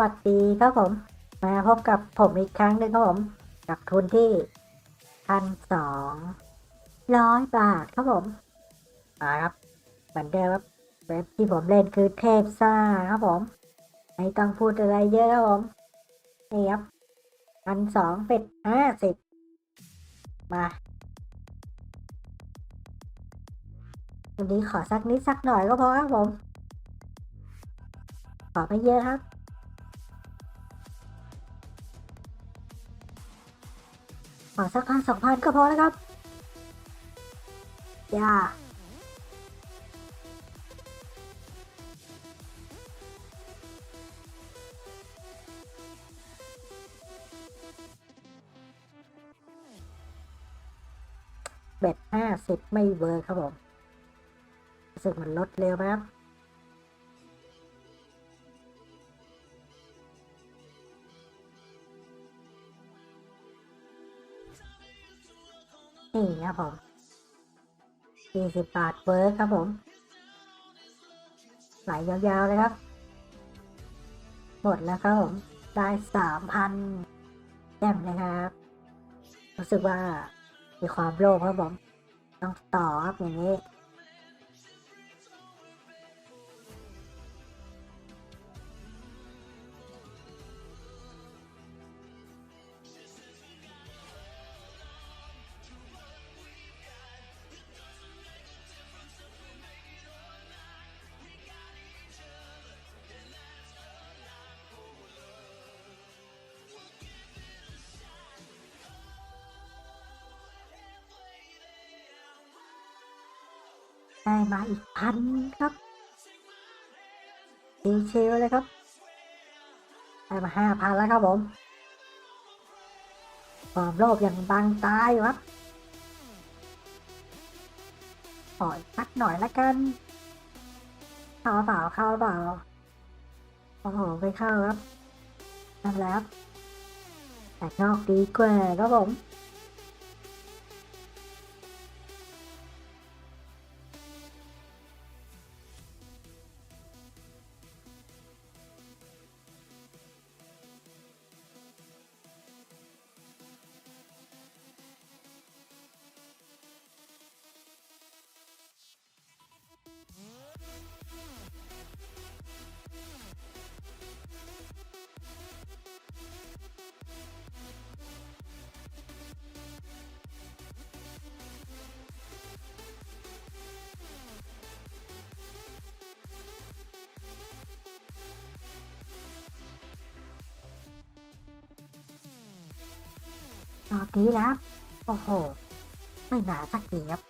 วัสดีครับผม มาพบกับผมอีกครั้งหนึ่งครับผม กับทุนที่พันสองร้อยบาทครับผมมาครับเหมือนเดิมครับเว็บที่ผมเล่นคือเทพซ่าครับผม ไม่ต้องพูดอะไรเยอะครับผมนี่ครับพันสองเป็ดห้าสิบมาวันนี้ขอสักนิดสักหน่อยก็พอครับผม ขอไม่เยอะครับ ขอสักพันสองพันก็พอแล้วครับ อย่าเบ็ดห้าสิบไม่เวิร์คครับผมรู้สึกมันลดเร็วไหมครับ นี่ครับผมสี่สิบบาทเวิร์คครับผม ไหลยาวๆเลยครับ หมดแล้วครับผม ได้สามพันแจ่มเลยครับ รู้สึกว่ามีความโลภครับผม ต้องต่อครับอย่างนี้ ได้มาอีกพันครับดีเชลเลยครับ ได้มาห้าพันแล้วครับผมความโลภอย่างบางตายอยู่ออีกสักหน่อยละกัน เข้าเปล่าเข้าเปล่าโอ้โหไม่เข้าครับนั่นแหละครับแต่นอกดีกว่าครับผม รอบนี้แล้วโอ้โห ไม่หนาสักทีครับ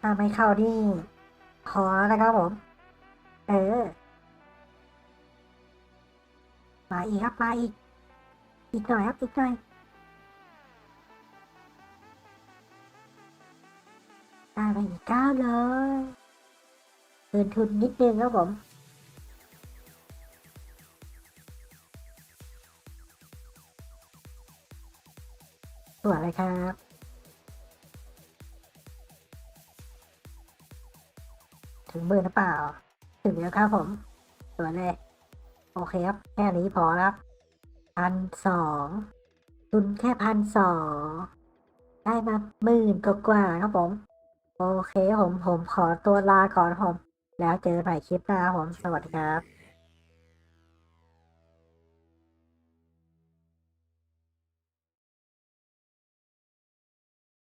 ถ้าไม่เข้านี่พอนะครับผม เออ มาอีกครับมาอีก อีกหน่อยครับอีกหน่อยได้ไปอีกเก้าเลยเกินทุนนิดนึงครับผมตัวอะไรครับถึงมือหรือเปล่า ถึงแล้วครับผม ตัวเลย โอเคครับ แค่นี้พอครับพันสองทุนแค่พันสองได้มาหมื่นกว่าครับผม โอเคผมผมขอตัวลาก่อนผม แล้วเจอกันใหม่คลิปหน้าครับผมสวัสดีครับ